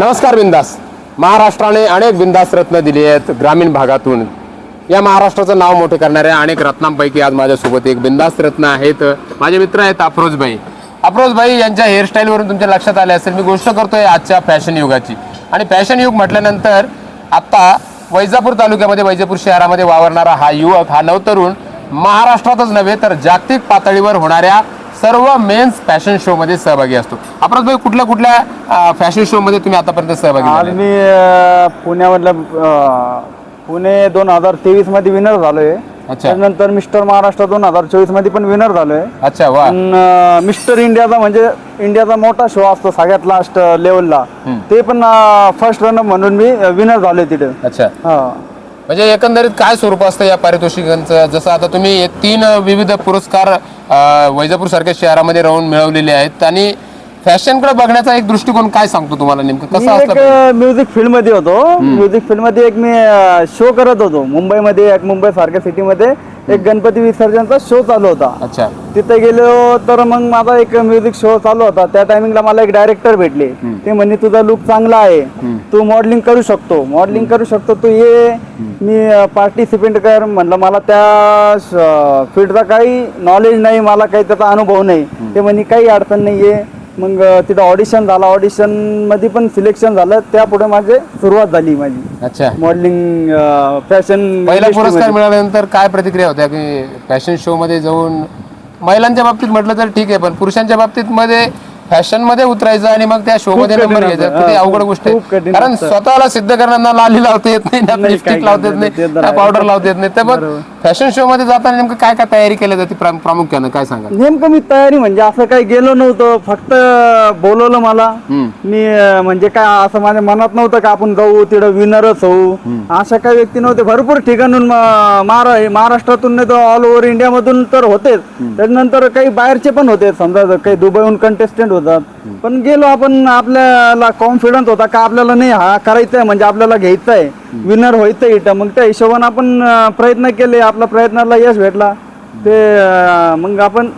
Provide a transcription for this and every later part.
नमस्कार बिंदास. महाराष्ट्राने अनेक बिंदास रत्न दिली आहेत ग्रामीण भागातून. या महाराष्ट्राचं नाव मोठे करणाऱ्या अनेक रत्नांपैकी आज माझ्यासोबत एक बिंदास रत्न आहेत. माझे मित्र आहेत अफरोजभाई अफरोजभाई यांच्या हेअरस्टाईलवरून तुमच्या लक्षात आले असेल मी गोष्ट करतोय आजच्या फॅशन युगाची. आणि फॅशन युग म्हटल्यानंतर आत्ता वैजापूर तालुक्यामध्ये वैजापूर शहरामध्ये वावरणारा हा युवक हा नवतरुण महाराष्ट्रातच नव्हे तर जागतिक पातळीवर होणाऱ्या सर्व मेन्स फॅशन शो मध्ये सहभागी असतो. अफरोजभाई कुठल्या कुठल्या फॅशन शो मध्ये तुम्ही आतापर्यंत सहभागी आज झाले मी पुण्यामधल्या अ, पुणे दोन हजार तेवीसमध्ये विनर झालोय. अच्छा. त्यानंतर मिस्टर महाराष्ट्र दोन हजार चोवीसमध्ये पण विनर झालोय. अच्छा वा. अ, मिस्टर इंडियाचा म्हणजे इंडियाचा मोठा शो असतो सगळ्यात लास्ट लेवलला ते पण फर्स्ट रनअप म्हणून मी विनर झालोय तिथे. अच्छा. हा. म्हणजे एकंदरीत काय स्वरूप असतं या पारितोषिकांचं? जसं आता तुम्ही हे तीन विविध पुरस्कार वैजापूर सारख्या शहरामध्ये राहून मिळवलेले आहेत. आणि फॅशनकडे बघण्याचा एक दृष्टिकोन काय सांगतो तुम्हाला नेमकं? मी कसं असलं? एक म्युझिक फील्डमध्ये होतो. म्युझिक फील्डमध्ये एक मी शो करत होतो. मुंबईमध्ये एक मुंबई सारख्या सिटीमध्ये एक गणपती विसर्जनचा शो चालू होता. अच्छा. तिथे गेलो तर मग माझा एक म्युझिक शो चालू होता. त्या टायमिंगला मला एक डायरेक्टर भेटले. ते म्हणे तुझा लुक चांगला आहे. तू मॉडेलिंग करू शकतो. मॉडेलिंग करू शकतो. तू ये. मी पार्टिसिपेट कर. म्हणलं मला त्या फील्डचा काही नॉलेज नाही. मला काही त्याचा अनुभव नाही. ते म्हणे काही अडचण नाही आहे मग तिथं ऑडिशन झालं. ऑडिशनमध्ये पण सिलेक्शन झालं. त्यापुढे माझी सुरुवात झाली माझी. अच्छा. मॉडेलिंग फॅशन पहिला पुरस्कार मिळाल्यानंतर काय प्रतिक्रिया होत्या? की फॅशन शो मध्ये जाऊन महिलांच्या बाबतीत म्हटलं तर ठीक आहे पण पुरुषांच्या बाबतीत मध्ये फॅशनमध्ये उतरायचं आणि मग त्या शो मध्ये नंबर. घ्यायचा. किती अवघड गोष्ट आहे. कारण. स्वतःला सिद्ध करण्याना लाली लावता येत नाही ना लिपस्टिक लावता येत नाही. ना पावडर. लावता येत नाही. तर मग. फॅशन शो मध्ये जाताना नेमकं काय काय तयारी केली जाते प्रा- प्रामुख्यानं? काय सांगा नेमकं मी तयारी म्हणजे असं काही गेलो नव्हतं. फक्त बोलवलं मला. मी अं, म्हणजे काय असं माझ्या मनात नव्हतं का आपण जाऊ तिथं विनरच होऊ. अशा काही व्यक्ती नव्हते. भरपूर ठिकाणून म- महारा- महाराष्ट्रातून नाही तर ऑल ओव्हर इंडिया मधून तर होतेच त्याच्यानंतर काही बाहेरचे पण होते. समजा जर काही दुबईहून कंटेस्टंट होतात. पण गेलो आपण आपल्याला कॉन्फिडन्स होता का आपल्याला नाही हा करायचा आहे म्हणजे आपल्याला घ्यायचं आहे विनर व्हायचं इथं मग त्या हिशोबाने आपण प्रयत्न केले. आपल्या प्रयत्नाला यश भेटला. ते मग आपण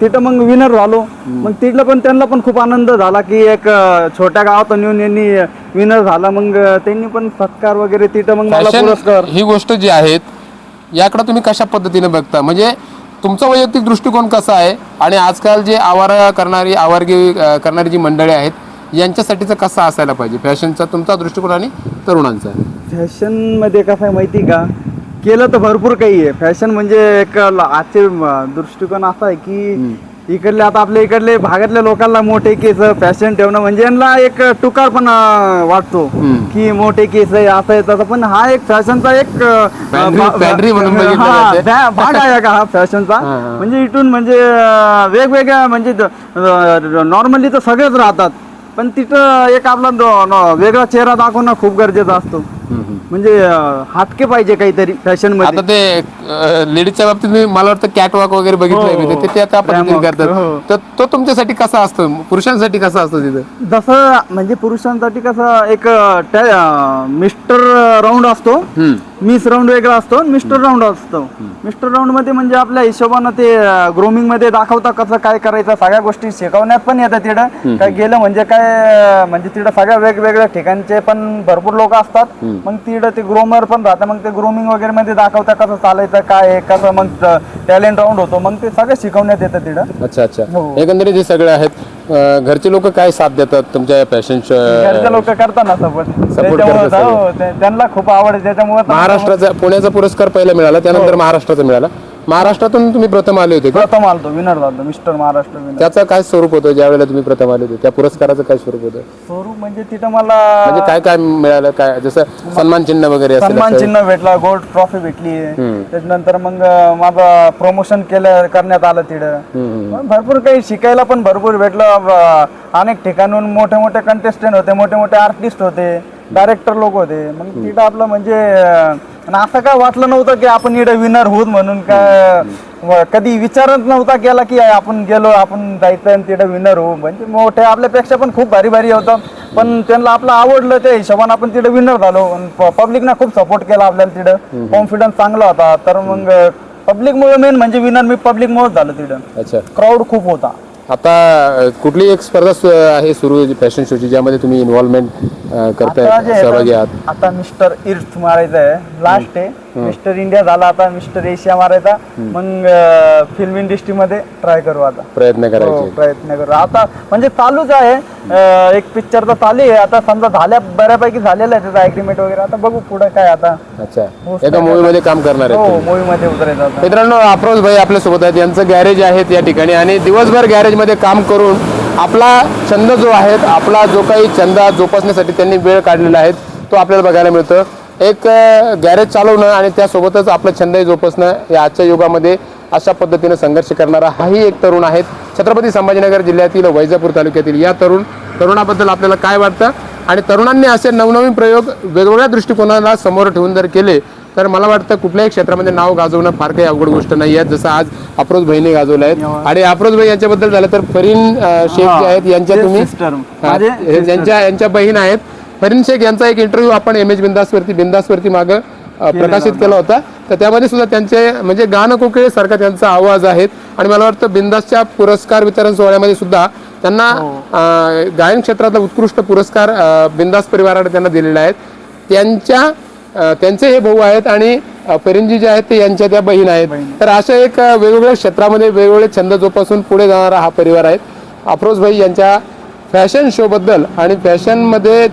तिथं मग विनर झालो. मग तिथलं पण त्यांना पण खूप आनंद झाला की एक छोट्या गावातून येऊन यांनी विनर झाला. मग त्यांनी पण सत्कार वगैरे तिथं मग मला पुरस्कार. ही गोष्ट जी आहेत याकडे तुम्ही कशा पद्धतीने बघता? म्हणजे तुमचा वैयक्तिक दृष्टिकोन कसा आहे? आणि आजकाल जे आवारा करणारी आवारगी करणारी जी मंडळी आहेत यांच्यासाठीचा कसा असायला पाहिजे? फॅशनचा तुमचा दृष्टिकोन आणि तरुणांचा. फॅशनमध्ये कसं आहे माहिती का? केलं तर भरपूर काही आहे. फॅशन म्हणजे एक ल- आजचे म- दृष्टिकोन असा आहे की इकडले आता आपल्या इकडले भागातल्या लोकांना मोठे केस फॅशन ठेवणं म्हणजे यांना एक टुकार पण वाटतो की मोठे केस आहे असं आहे तसं. पण हा एक फॅशनचा एक अं, पॅन्ड्री- भा- पॅन्ड्री म्हणून हा, बघितलं जाते. भा- भाग आहे का हा फॅशनचा? हा, हा. म्हणजे इथून म्हणजे अं, वेगवेगळ्या म्हणजे नॉर्मली तर सगळेच राहतात. पण तिथं एक आपला दो- न- वेगळा चेहरा दाखवणं खूप गरजेचं असतो. म्हणजे अं, हटके पाहिजे काहीतरी फॅशनमध्ये आता ते लेडीजच्या बाबतीत मी मला वाटतं कॅटवॉक वगैरे बघितलंय हो, मी ते त्या त्या पद्धतीने Ramwalk, करतात. हो. तर तो तुमच्यासाठी कसा असतो? पुरुषांसाठी कसा असतो तिथं? जसं म्हणजे पुरुषांसाठी कसं एक मिस्टर राऊंड असतो. मिस राऊंड वेगळा असतो मिस्टर राऊंड असतो. मिस्टर राऊंडमध्ये म्हणजे आपल्या हिशोबानं ते ग्रोमिंगमध्ये दाखवता कसं काय करायचं सगळ्या गोष्टी शिकवण्यात पण येतात तिथं. काय गेलं म्हणजे काय म्हणजे तिथं सगळ्या वेगवेगळ्या ठिकाणचे पण भरपूर लोक असतात. मग तिथं ते ग्रोमर पण राहतं मग ते ग्रोमिंग वगैरे मध्ये दाखवता कसं चालायचं काय कसं मग टॅलेंट राऊंड होतो. मग ते सगळं शिकवण्यात येतं तिथं. अच्छा अच्छा. हो. एकंदरीत हे सगळे आहेत. अं, घरचे लोक काय साथ देतात तुमच्या घरचे लोक करतात ना सपोर्ट त्याच्यामुळे करतात सगळे. हो, ते- त्यांना खूप आवड आहे. त्याच्यामुळे महाराष्ट्राचा पुण्याचा पुरस्कार पहिला मिळाला त्यानंतर महाराष्ट्राचा मिळाला. महाराष्ट्रातून तुम्ही प्रथम आले होते का? प्रथम आलतो विनर झालो मिस्टर महाराष्ट्र त्याचं काय स्वरूप होतं ज्या वेळेला तुम्ही प्रथम आले होते? त्या पुरस्काराचं काय स्वरूप होतं? स्वरूप म्हणजे तिथं मला म्हणजे काय काय मिळालं? काय जसं सन्मान चिन्ह वगैरे असेल सन्मान असं. चिन्ह भेटला गोल्ड ट्रॉफी भेटली. त्याच्यानंतर मग अं, माझं प्रमोशन केलं करण्यात आलं तिथं. मग भरपूर काही शिकायला पण भरपूर भेटलं. अनेक ठिकाणून मोठे मोठे कंटेस्टंट होते मोठे मोठे आर्टिस्ट होते डायरेक्टर लोक होते. मग तिथं आपलं म्हणजे अं, आणि असं काय वाटलं नव्हतं की आपण इकडे विनर होत म्हणून काय व- कधी विचारच नव्हता केला की आपण गेलो आपण जायचं आणि तिथे विनर होऊ. म्हणजे मोठे आपल्यापेक्षा पण खूप भारी भारी होतं. पण त्यांना आपलं आवडलं त्या हिशोबाने आपण तिथे विनर झालो. पब्लिकनं खूप सपोर्ट केला आपल्याला तिथं. कॉन्फिडन्स चांगला होता. तर मग पब्लिक मुळे मेन म्हणजे विनर मी पब्लिक मुळे झालो तिथं. अच्छा. क्राऊड खूप होता. आता कुठली एक स्पर्धा सु- आहे सुरू फॅशन शोची ज्यामध्ये तुम्ही इन्व्हॉल्वमेंट करताय आता जे आहे सहभागी ना, आहात? आता मिस्टर इर्थ मारायचं आहे लास्ट आहे मिस्टर इंडिया झाला आता मिस्टर एशिया मारायचा. मग फिल्म इंडस्ट्री मध्ये ट्राय करू आता. प्रयत्न हो, करायचे. प्रयत्न करू. आता म्हणजे चालूच आहे. अं, एक पिक्चरचा चालू आहे. आता समजा झाल्या बऱ्यापैकी झालेला आहे त्याचा अग्रीमेंट वगैरे. आता बघू पुढे काय आता. अच्छा. एका मूवी मध्ये काम करणार हो आहे मूवी मध्ये उतरायचं आता. मित्रांनो अफरोज भाई आपल्यासोबत आहेत. यांचं गॅरेज आहे या ठिकाणी. आणि दिवसभर गॅरेजमध्ये काम करून आपला छंद जो आहे आपला जो काही छंद जोपासण्यासाठी त्यांनी वेळ काढलेला आहे तो आपल्याला बघायला मिळतो. एक गॅरेज चालवणं आणि त्यासोबतच आपला छंदही जोपासणं या आजच्या युगामध्ये अशा पद्धतीनं संघर्ष करणारा हाही एक तरुण आहेत. छत्रपती संभाजीनगर जिल्ह्यातील वैजापूर तालुक्यातील या तरुण तरुणाबद्दल आपल्याला काय वाटतं? आणि तरुणांनी असे नवनवीन प्रयोग वेगवेगळ्या दृष्टिकोनाला समोर ठेवून जर केले तर मला वाटतं कुठल्याही क्षेत्रामध्ये नाव गाजवणं फार काही अवघड गोष्ट नाही आहे जसं आज अप्रोज भाईने गाजवलं आहे आणि अप्रोज भाई यांच्याबद्दल झालं तर फरीन शेख जे आहेत यांच्या तुम्ही यांच्या यांच्या बहीण आहेत फरीन शेख यांचा एक इंटरव्ह्यू आपण एम एच बिंदासवरती बिंदासवरती मागं प्रकाशित केला होता. तर त्यामध्ये सुद्धा त्यांचे म्हणजे गाणं कोकिळे सारखा त्यांचा आवाज आहे आणि मला वाटतं बिंदासच्या पुरस्कार वितरण सोहळ्यामध्ये सुद्धा त्यांना अं, गायन क्षेत्रातला उत्कृष्ट पुरस्कार बिंदास परिवाराने त्यांना दिलेला आहे त्यांच्या त्यांचे हे भाऊ आहेत आणि परिणजी जे आहेत ते यांच्या त्या बहीण आहेत. तर अशा एक वेगवेगळ्या क्षेत्रामध्ये वेगवेगळे छंद जोपासून पुढे जाणारा हा परिवार आहे. अफरोज भाई यांच्या फॅशन शो बद्दल आणि फॅशनमध्ये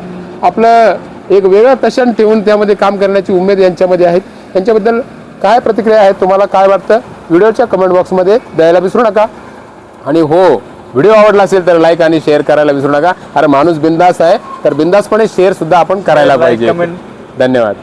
आपलं एक वेगळं पॅशन ठेवून त्यामध्ये काम करण्याची उमेद यांच्यामध्ये आहे. यांच्याबद्दल काय प्रतिक्रिया आहेत तुम्हाला काय वाटतं? व्हिडिओच्या कमेंट बॉक्समध्ये द्यायला विसरू नका. आणि हो व्हिडिओ आवडला असेल तर लाईक आणि शेअर करायला विसरू नका. अरे माणूस बिंदास आहे तर बिंदासपणे शेअर सुद्धा आपण करायला पाहिजे. धन्यवाद.